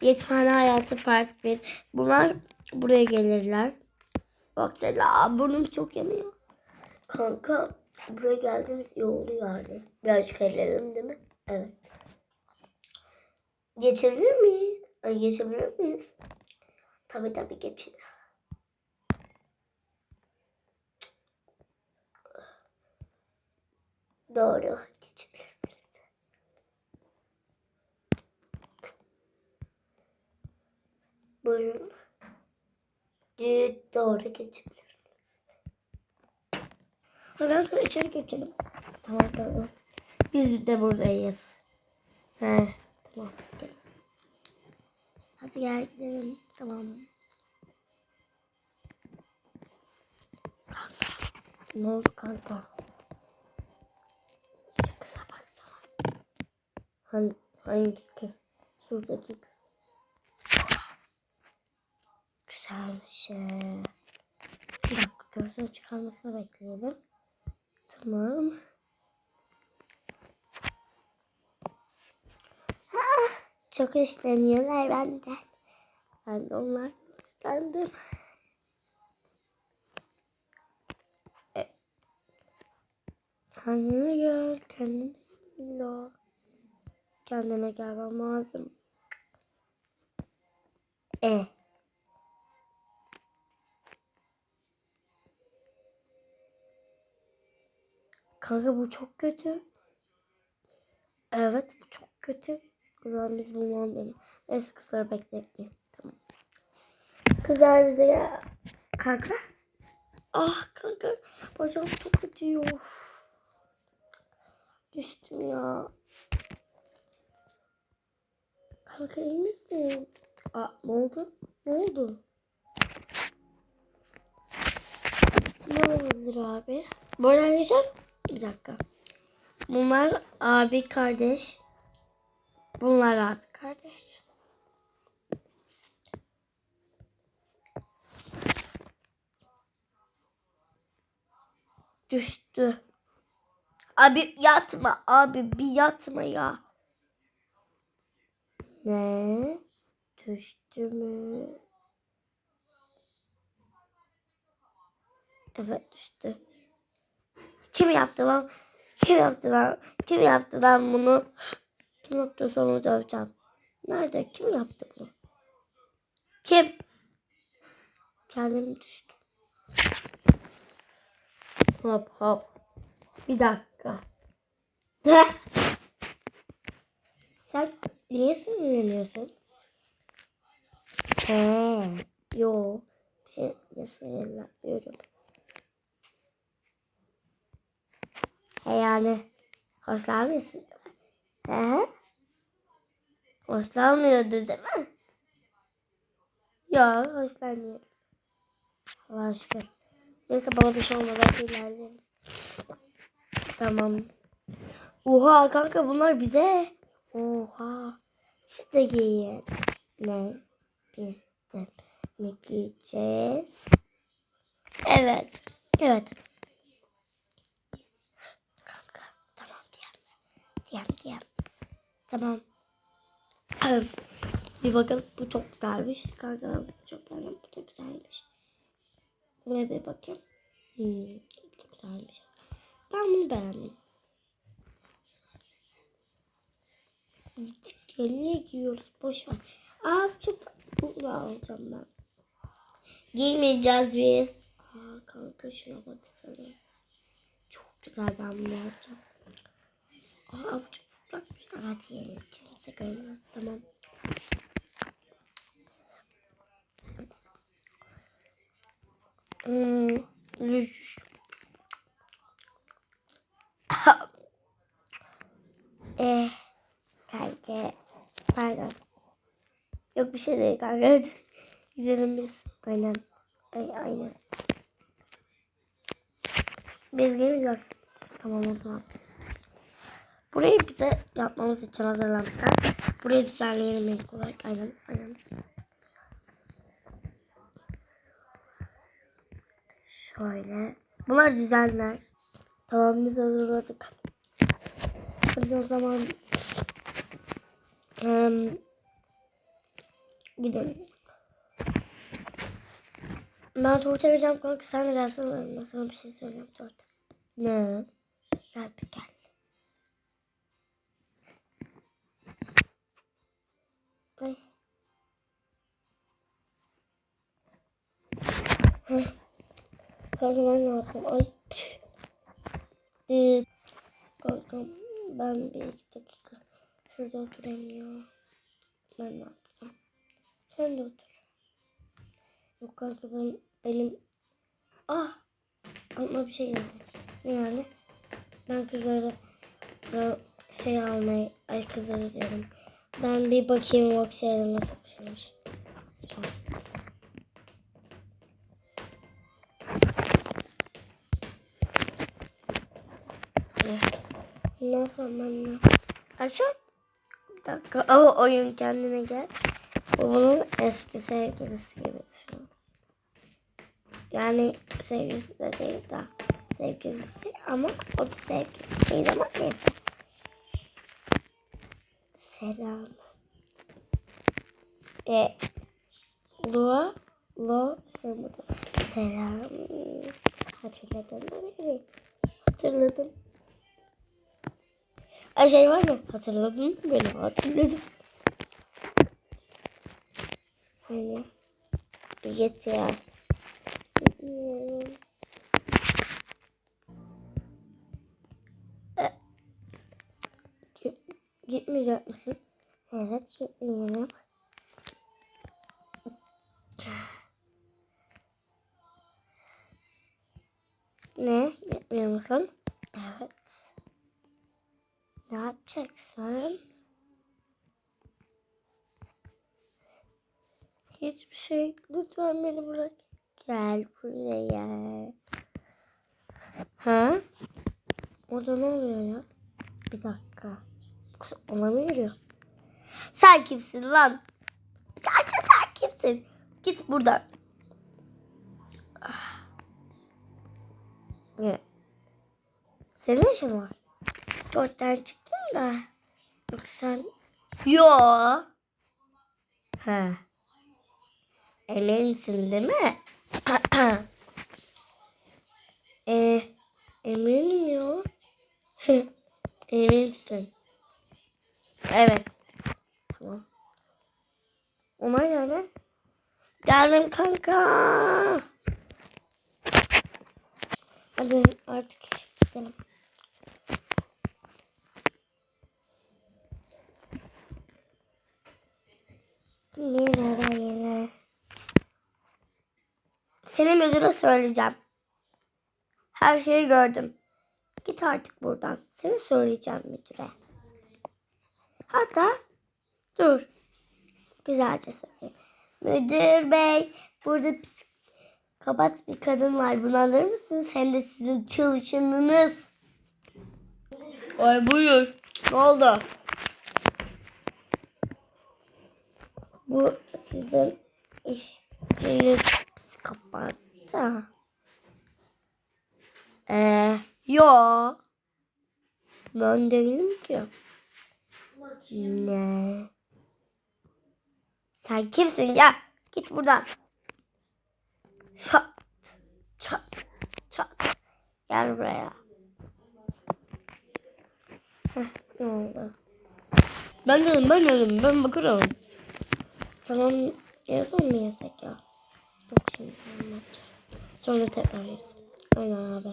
Yetimhane hayatı part 1. Bunlar buraya gelirler. Bak Sela burnum çok yanıyor. Kanka buraya geldiğimiz iyi oldu yani. Birazcık ellerim değil mi? Evet. Geçebilir miyiz? Ay, geçebilir miyiz? Tabii tabii geçin. Doğru. Geçebilirsiniz. Evet, doğru geçebilirsiniz. Hadi hadi içeri geçelim. Tamam tamam. Biz de buradayız. He, tamam. Gel. Hadi gel gidelim. Tamam. Ne oldu kanka? Şu kıza baksana. Hangi, hangi kız? Şuradaki kız. Güzelmiş. Bir dakika gözünü çıkarmasını bekleyelim. Tamam. Ha, çok hoşlanıyorlar benden. Ben de onlar hoşlandım. E, Kendine gel, kendine gel. Kendine gelmem lazım. E. Kanka bu çok kötü. Evet bu çok kötü. O zaman biz bulmam benim. Neyse kızları bekletmeyin. Tamam. Kızlar bize ya. Kanka. Ah kanka. Bacağım çok acıyor. Düştüm ya. Kanka iyi misin? Aa, ne oldu? Ne oldu? Ne olabilir abi? Böyle arayacağım. Bir dakika. Bunlar abi kardeş. Bunlar abi kardeş. Düştü. Abi yatma abi bir yatma ya. Ne? Düştü mü? Evet düştü. Kim yaptı lan? Kim yaptı lan? Kim yaptı lan bunu? Kim yaptı sonra döveceğim. Nerede? Kim yaptı bunu? Kim? Kendim düştüm. Hop hop. Bir dakika. Sen niye sinirleniyorsun? He, yo. Bir şey sinirlenmiyorum. He yani hoşlanmıyorsun değil mi? He? Hoşlanmıyordur değil mi? Ya hoşlanmıyorum. Allah'a şükür. Neyse bana bir şey olmadan ilerleyelim. Tamam. Oha kanka bunlar bize. Oha. Siz de giyin. Ne? Biz de mi giyeceğiz? Evet. Evet. Kanka tamam diyem. Diyem diyem. Tamam. Bir bakalım bu çok güzelmiş. Kanka bu çok beğendim. Bu da güzelmiş. Buraya bir bakayım. Hmm, çok güzelmiş. Ben bunu beğendim. Niye giyiyoruz? Boş ver. Aa çok bunu alacağım ben. Giymeyeceğiz biz. Aa kanka şuna baksana. Çok güzel ben bunu alacağım. Bu çok bırakmışlar. Hadi yiyelim. Kimse görmez. Tamam. Hmm. eh, kanka. Pardon. Yok bir şey değil kanka. Gidelim biz. Aynen. Ay, aynen. Biz geleceğiz. Tamam o zaman biz. Burayı bize yapmamız için hazırlamışlar. Burayı düzenleyelim ilk olarak. Aynen. Aynen. Şöyle. Bunlar düzenler. Tamam biz hazırladık. Hadi o zaman em, Gidelim. Ben tuvalete gireceğim kanka. Sen de gelsene. Sana bir şey söyleyeceğim tuvalete. Ne? Gel bir gel. Kanka ben ne yapayım? Ay. Dıt. Kanka ben bir iki dakika şurada oturayım ya. Ben ne yapacağım? Sen de otur. Yok kanka ben, benim... Ah! Aklıma bir şey geldi. Ne geldi? Ben kızları e, şey almayı... Ay kızları diyorum. Ben bir bakayım Voxer'e nasıl bir şeymiş. Ne yapalım ben? Akşam. Bir dakika. O oyun kendine gel. Bu bunun eski sevgilisi gibi düşün. Yani sevgilisi de değil de sevgilisi ama o da sevgilisi değil ama neyse. Selam. E, Lo, Lo, sen burada. Selam. Hatırladın mı beni? Hatırladım. Ay şey var mı? Hatırladın mı beni? Hatırladım. Hani bir git ya. E, git- Gitmeyecek misin? Evet gitmiyorum. Ne? Gitmiyor musun? Yapacaksın? Hiçbir şey. Lütfen beni bırak. Gel buraya. Ha? Orada ne oluyor ya? Bir dakika. Kız ona mı yürüyor? Sen kimsin lan? Sen, sen, kimsin? Git buradan. Ah. Ne? Senin ne işin var? Dörtten çıktın da. Yoksa sen... Yo. Ha. Eminsin değil mi? e, eminim ya. Eminsin. Evet. Tamam. Ona göre. Geldim kanka. Hadi artık gidelim. Yine yine. Seni müdüre söyleyeceğim. Her şeyi gördüm. Git artık buradan. Seni söyleyeceğim müdüre. Hatta dur. Güzelce söyle. Müdür bey burada psikopat bir kadın var. Bunu alır mısınız? Hem de sizin çalışanınız. Ay buyur. Ne oldu? Bu sizin işiniz psikopat da. Ee, yo. Ben değilim ki. Ne? Sen kimsin ya? Git buradan. Çat. Çat. Çat. Gel buraya. Heh, ne oldu? Ben dedim ben dedim ben bakarım. Tamam en son mu ya? Yok şimdi anlatacağım. Sonra tekrar yeriz. Aynen abi.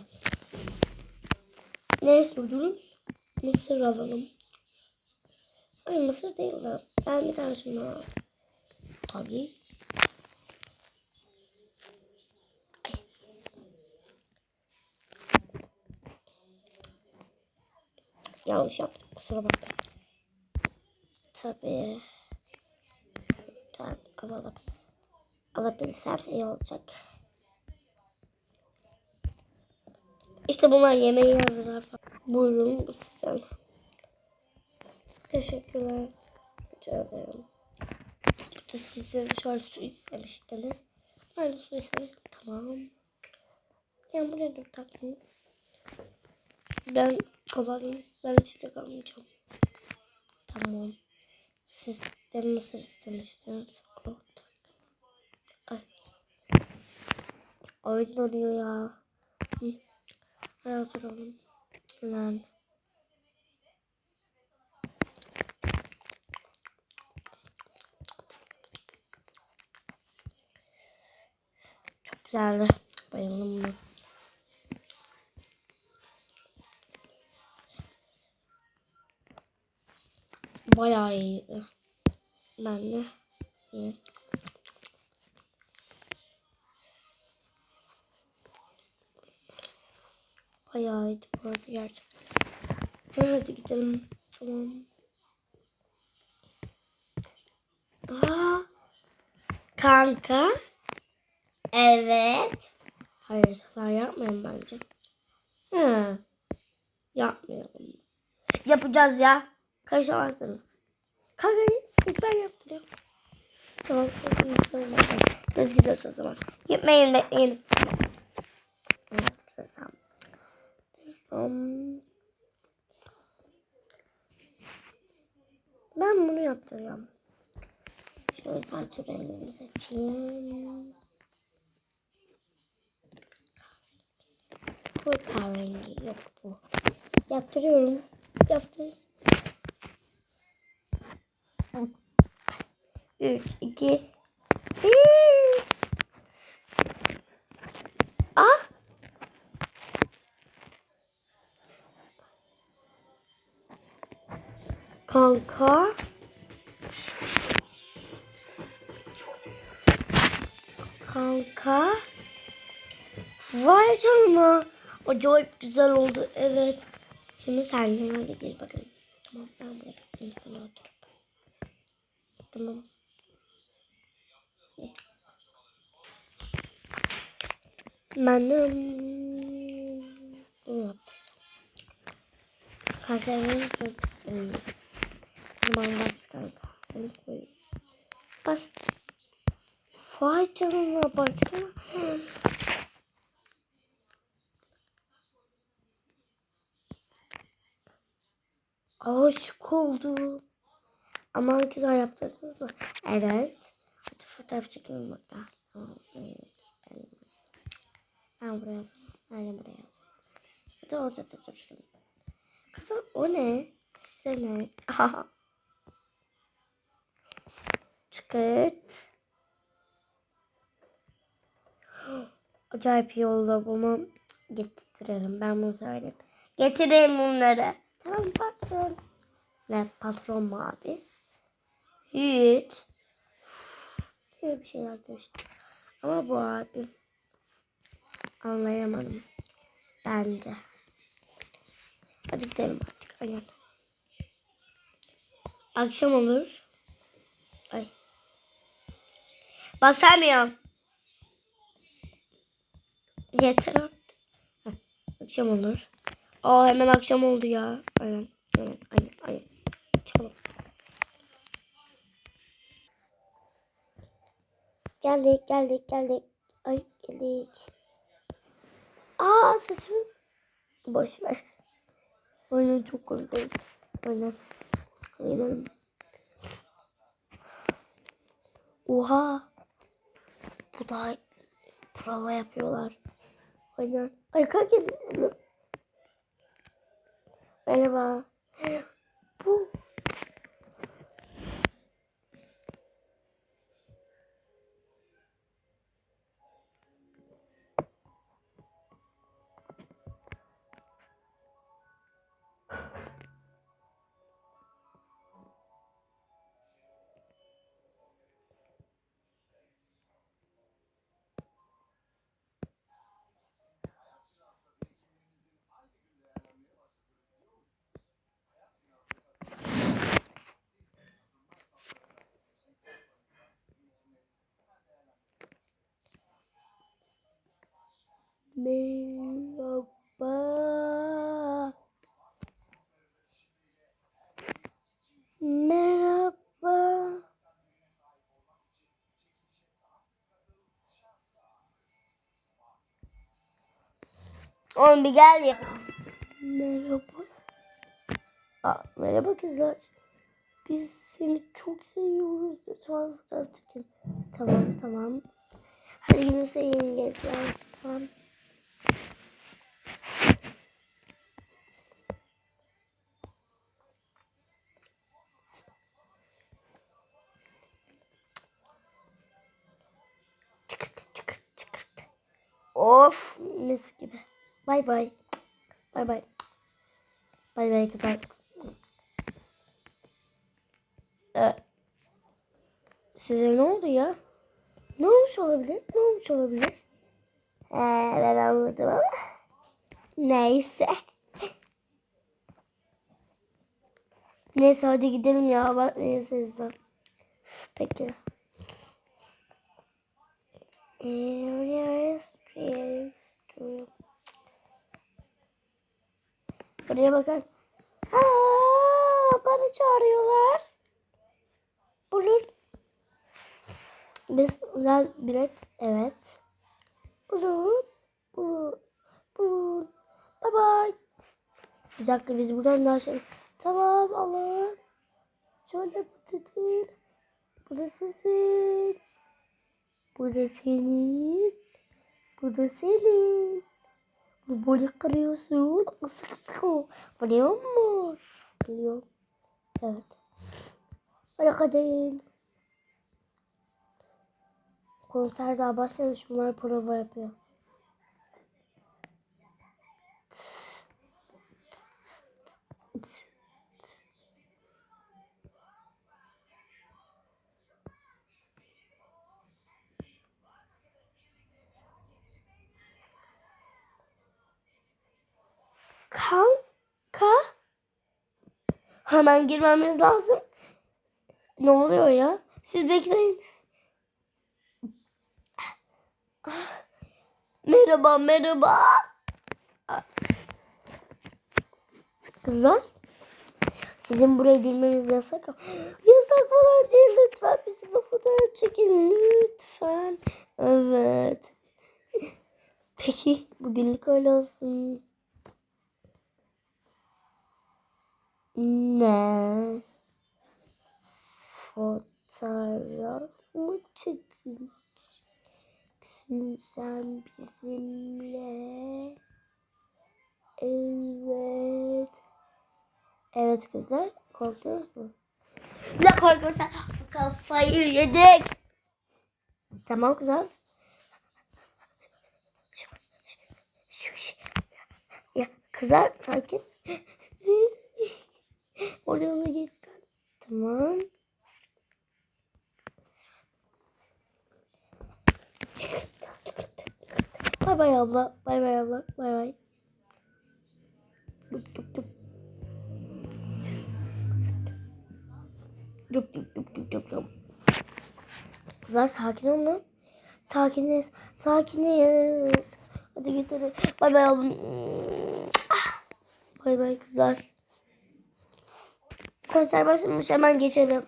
Neyse dururuz. Mısır alalım. Ay mısır değil de. Ben bir tane şunu al. Tabii. Yanlış yaptım. Kusura bakma. Tabii. Ben alalım. Alabilsem iyi olacak. İşte bunlar yemeği hazırlar falan. Buyurun bu sizden. Teşekkürler. Rica ederim. Bu da sizin şöyle su istemiştiniz. Ben de su istedim. Tamam. Sen buraya dur tatlım. Ben kalayım. Ben içinde kalmayacağım. Tamam. Siz de mısır istemiştiniz. Ay. Oynanıyor ya. Hadi oturalım. Lan. Çok güzeldi. Bayıldım buna. Bayağı iyiydi. Ben de iyi. Bayağı iyiydi bu arada gerçekten. Hadi gidelim. Tamam. Aa, kanka. Evet. Hayır sen yapmayın bence. Hı. Yapmayalım. Yapacağız ya. Karışamazsınız. Kanka ben yaptırıyorum. Tamam. Biz gidiyoruz o zaman. Gitmeyin bekleyin. Yaptırsam. Ben bunu yaptıracağım. Şöyle saç rengini seçeyim. Bu kahverengi yok bu. Yaptırıyorum. Yaptır. 3, 2, 1. Kanka. Kanka. Vay canına. Acayip güzel oldu. Evet. Şimdi sen de hadi gel bakalım. Tamam ben buraya bekleyeyim sana oturup. Tamam. Ye. Ben de hmm, bunu yaptıracağım. Kanka emin misin? Tamam bas kanka. Seni koyayım. Bas. Vay canına baksana. Aşık oldu. Ama güzel yaptırdınız mı? Evet. Hadi fotoğraf çekelim burada. Ben- buraya yazayım. Ben buraya yazayım. Hadi orada da dursun. Kızım o ne? Size ne? Çıkart. Acayip iyi oldu bunu getirelim. Ben bunu söyleyeyim. Getirelim bunları. Tamam patron. Ne patron mu abi? Hiç. Diye bir şeyler demişti. Ama bu abi anlayamadım. Ben de. Hadi gidelim artık. Aynen. Akşam olur. Ay. Basamıyorum. Yeter artık. Akşam olur. Aa hemen akşam oldu ya. Aynen. Aynen. Aynen. Aynen. Çıkalım. Geldik. Geldik. Geldik. Ay geldik. Aa saçımız. Boş ver. Aynen çok korkunç. Aynen. Aynen. Oha. Bu da prova yapıyorlar. Aynen. Ay kalk. Merhaba. Bu. Merhaba. Merhaba. Oğlum bir gel ya. Merhaba. Aa, merhaba kızlar. Biz seni çok seviyoruz. Lütfen fotoğraf çekin. Tamam tamam. Hadi yeni geçeceğiz. Tamam. Mis gibi. Bay bay. Bay bay. Bay bay kızlar. Ee, size ne oldu ya? Ne olmuş olabilir? Ne olmuş olabilir? Ee, ben anladım ama. Neyse. Neyse hadi gidelim ya. Abartmayın siz de. Peki. Areas, areas, Buraya bakın. Aa, bana çağırıyorlar. Bulur. Biz özel bilet. Evet. Bulur. Bulur. Bulur. Bye bye. Bir dakika biz buradan daha şey. Tamam Allah'ım. Şöyle bu. Bu da sizin. Bu da senin. Bu senin. Böyle kırıyorsun. Sık sık o. Biliyor musun? Biliyorum. Evet. Bırakadın. Konser daha başlamış. Bunlar prova yapıyor. Kanka. Hemen girmemiz lazım. Ne oluyor ya? Siz bekleyin. Merhaba, merhaba. Kızlar. Sizin buraya girmeniz yasak ama. Yasak falan değil lütfen. Bizim fotoğraf çekin lütfen. Evet. Peki bugünlük öyle olsun. Ne? Fotoğraf mı çekeceksin sen bizimle? Evet. Evet kızlar korkuyoruz mu? Ne korkuyorsun? Kafayı yedik. Tamam kızlar. Ya kızlar sakin. Oradan ona geçsen. Tamam. Çıkart, çıkart. Bay bay abla. Bay bay abla. Bay bay. Dup dup dup. Dup dup dup dup dup dup. Kızlar sakin olun. Sakiniz. Sakiniz. Hadi gidelim. Bay bay abla. Bay bay kızlar. Konser başlamış hemen geçelim.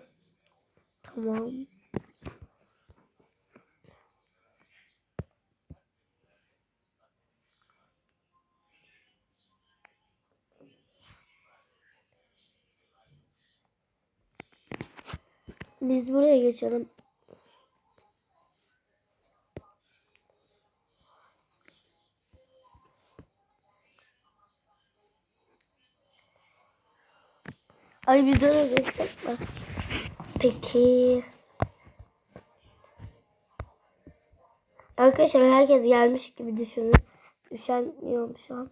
Tamam. Biz buraya geçelim. Ay biz geçsek mi? Peki. Arkadaşlar herkes gelmiş gibi düşünün. Üşenmiyorum şu an.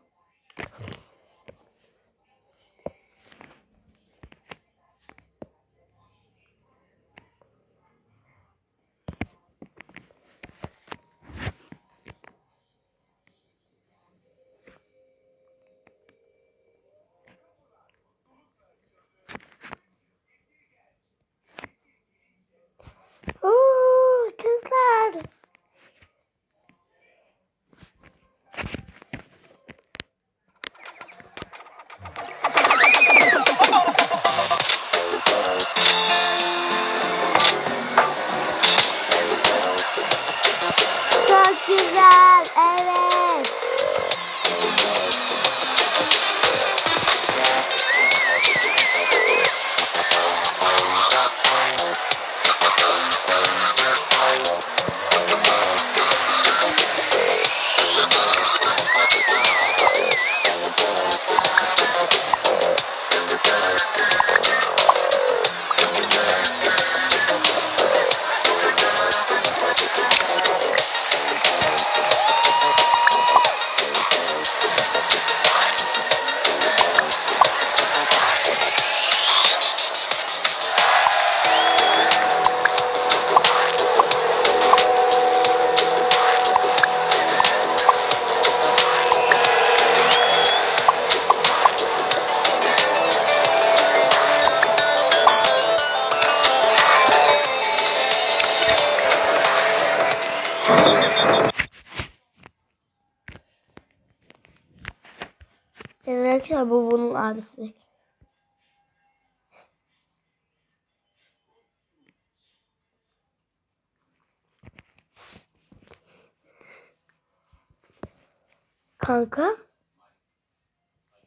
Kanka?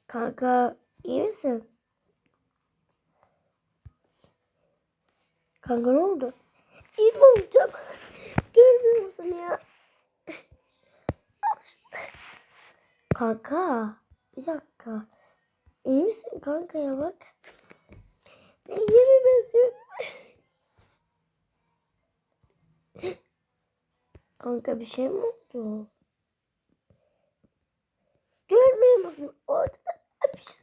Kanka iyi misin? Kanka ne oldu? İyi mi olacağım? Görmüyor musun ya? Kanka bir dakika. İyi misin kanka ya bak. Ne yemi benziyorum. kanka bir şey mi oldu? Musun? Orada da şey.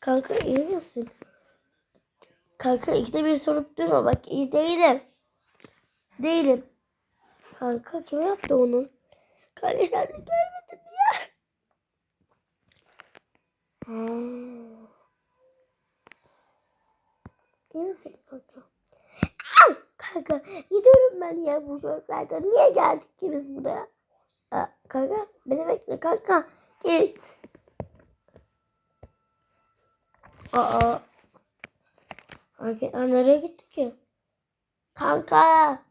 Kanka iyi misin? Kanka ikide bir sorup durma bak iyi değilim. Değilim. Kanka kim yaptı onu? Kanka sen de görmedin ya. Ha. İyi misin kanka? Kanka gidiyorum ben ya bu gözlerden. Niye geldik ki biz buraya? Aa, kanka beni bekle kanka. Git. Aa. Erkekler nereye gitti ki? Kanka.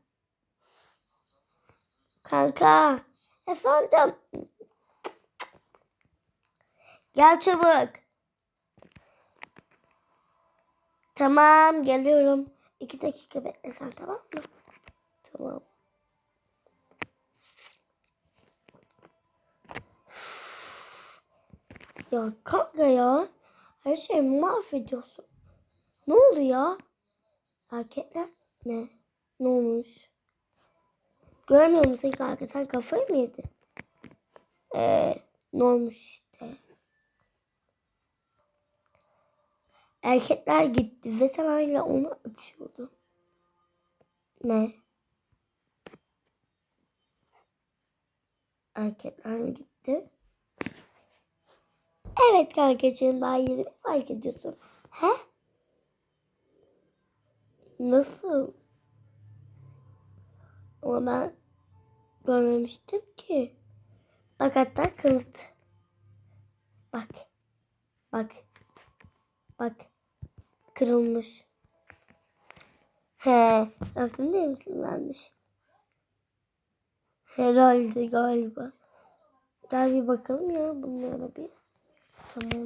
Kanka. Efendim. Gel çabuk. Tamam geliyorum. İki dakika bekle sen tamam mı? Tamam. Ya kanka ya. Her şeyi mahvediyorsun. Ne oldu ya? Erkekler ne? Ne olmuş? Görmüyor musun kanka? Sen kafayı mı yedin? Ee, ne olmuş işte? Erkekler gitti ve sen hala onu öpüşüyordun. Ne? Erkekler gitti? Evet kankacığım daha yeni fark ediyorsun? He? Nasıl? Ama ben görmemiştim ki. Bak hatta kanıt. Bak. Bak. Bak. Kırılmış. He. Yaptım değil misin vermiş? Herhalde galiba. Gel bir bakalım ya bunlara bir. Tamam.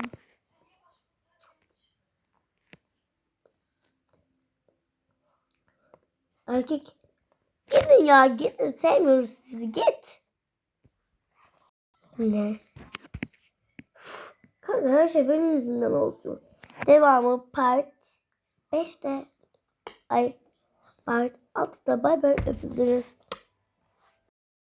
Erkek gidin ya gidin sevmiyoruz sizi git. Ne? Uf, kanka her şey benim yüzümden oldu. Devamı part 5'te ay part 6'da bay bay öpüldürüz.